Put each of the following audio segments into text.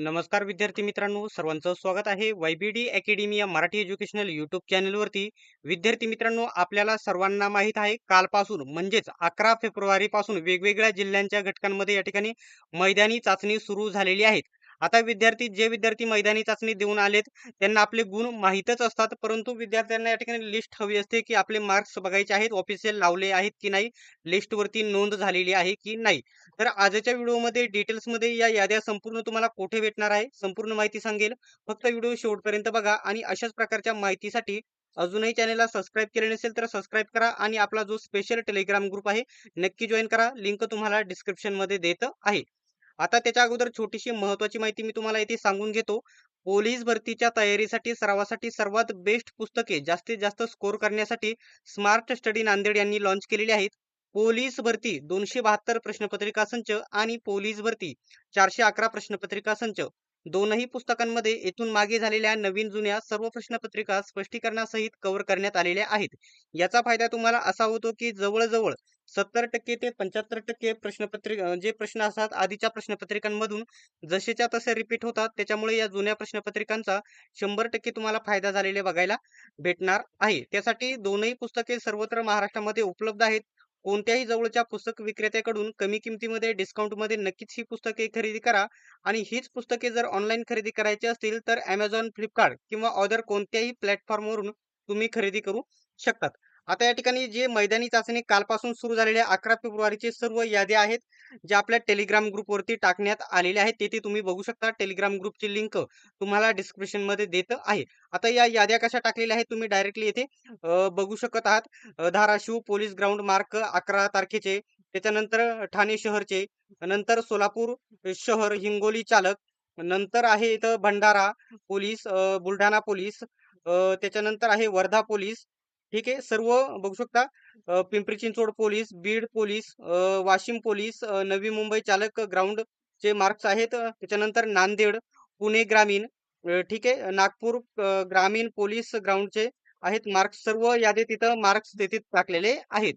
नमस्कार विद्यार्थी मित्रांनो सर्वांचं स्वागत आहे वायबीडी अकॅडमी या मराठी एज्युकेशनल युट्यूब चॅनलवरती. विद्यार्थी मित्रांनो आपल्याला सर्वांना माहीत आहे कालपासून म्हणजेच अकरा फेब्रुवारी पासून वेगवेगळ्या जिल्ह्यांच्या घटकांमध्ये या ठिकाणी मैदानी चाचणी सुरू झालेली आहेत. आता विद्यार्थी जे विद्यार्थी मैदानी चाचणी देऊन आलेत त्यांना आपले गुण माहीतच असतात. परंतु विद्यार्थ्यांना या ठिकाणी लिस्ट हवी असते की आपले मार्क्स बघायचे आहेत ऑफिशियल लावले आहेत की नाही लिस्टवरती नोंद झालेली आहे की नाही. तर आजच्या व्हिडिओमध्ये डिटेल्समध्ये या याद्या संपूर्ण तुम्हाला कुठे भेटणार आहे संपूर्ण माहिती सांगेल. फक्त व्हिडिओ शेवटपर्यंत बघा आणि अशाच प्रकारच्या माहितीसाठी अजूनही चॅनलला सबस्क्राईब केले नसेल तर सबस्क्राईब करा आणि आपला जो स्पेशल टेलिग्राम ग्रुप आहे नक्की जॉईन करा. लिंक तुम्हाला डिस्क्रिप्शनमध्ये देत आहे. आता त्याच्या अगोदर छोटीशी महत्वाची माहिती मी तुम्हाला इथे सांगून घेतो. पोलीस भरतीच्या तयारीसाठी सरावासाठी सर्वात बेस्ट पुस्तके जास्तीत जास्त स्कोर करण्यासाठी स्मार्ट स्टडी नांदेड यांनी लॉन्च केलेली आहेत. पोलीस भरती दोनशे बहात्तर प्रश्नपत्रिका संच आणि पोलीस भरती चारशे अकरा प्रश्नपत्रिका संच. दोनही पुस्तकांमध्ये येथून मागे झालेल्या नवीन जुन्या सर्व प्रश्नपत्रिका स्पष्टीकरणासहित कव्हर करण्यात आलेल्या आहेत. याचा फायदा तुम्हाला असा होतो की जवळजवळ सत्तर टक्के ते पंच्याहत्तर टक्के प्रश्नपत्रिका जे प्रश्न असतात आधीच्या प्रश्नपत्रिकांमधून जसेच्या तसे रिपीट होतात त्याच्यामुळे या जुन्या प्रश्नपत्रिकांचा शंभर टक्के तुम्हाला फायदा झालेले बघायला भेटणार आहे. त्यासाठी दोनही पुस्तके सर्वत्र महाराष्ट्रामध्ये उपलब्ध आहेत. कोणत्याही जवळच्या पुस्तक विक्रेत्याकडून कमी किमतीमध्ये डिस्काउंटमध्ये नक्कीच ही पुस्तके खरेदी करा. आणि हीच पुस्तके जर ऑनलाईन खरेदी करायची असतील तर अमेझॉन फ्लिपकार्ट किंवा अदर कोणत्याही प्लॅटफॉर्मवरून तुम्ही खरेदी करू शकतात. आता या ठिकाणी जे मैदानी चाचणी कालपासून सुरू झालेल्या अकरा फेब्रुवारीचे सर्व याद्या आहेत ज्या आपल्या टेलिग्राम ग्रुपवरती टाकण्यात आलेल्या आहेत. तेथे तुम्ही बघू शकता टेलिग्राम ग्रुपची लिंक तुम्हाला डिस्क्रिप्शनमध्ये देत आहे. आता या याद्या कशा टाकलेल्या आहेत तुम्ही डायरेक्टली येथे बघू शकत आहात. धाराशिव पोलीस ग्राउंड मार्क अकरा तारखेचे त्याच्यानंतर ठाणे शहरचे नंतर सोलापूर शहर हिंगोली चालक नंतर आहे इथं भंडारा पोलीस बुलढाणा पोलीस त्याच्यानंतर आहे वर्धा पोलीस ठीक आहे. सर्व बघू शकता Pimpri Chinchwad police Beed police Washim police Navi Mumbai चालक ग्राउंड चे मार्क्स आहेत. त्याच्यानंतर नांदेड पुणे ग्रामीण ठीक आहे. नागपूर ग्रामीण पोलीस ग्राउंडचे आहेत मार्क्स. सर्व यादी तिथं मार्क्स तिथे टाकलेले आहेत.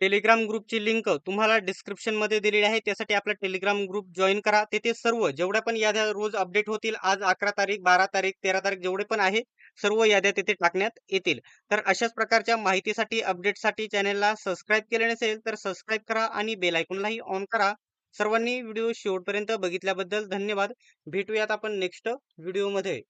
टेलिग्राम ग्रुपची लिंक तुम्हाला डिस्क्रिप्शनमध्ये दिलेली आहे. त्यासाठी आपला टेलिग्राम ग्रुप जॉईन करा. तेथे सर्व जेवढ्या पण याद्या रोज अपडेट होतील आज अकरा तारीख बारा तारीख तेरा तारीख जेवढे पण आहे सर्व याद्या तिथे टाकण्यात येतील. तर अशाच प्रकारच्या माहितीसाठी अपडेटसाठी चॅनलला सबस्क्राईब केले नसेल तर सबस्क्राईब करा आणि बेल आयकॉनलाही ऑन करा. सर्वांनी व्हिडिओ शेवटपर्यंत बघितल्याबद्दल धन्यवाद. भेटूयात आपण नेक्स्ट व्हिडिओमध्ये.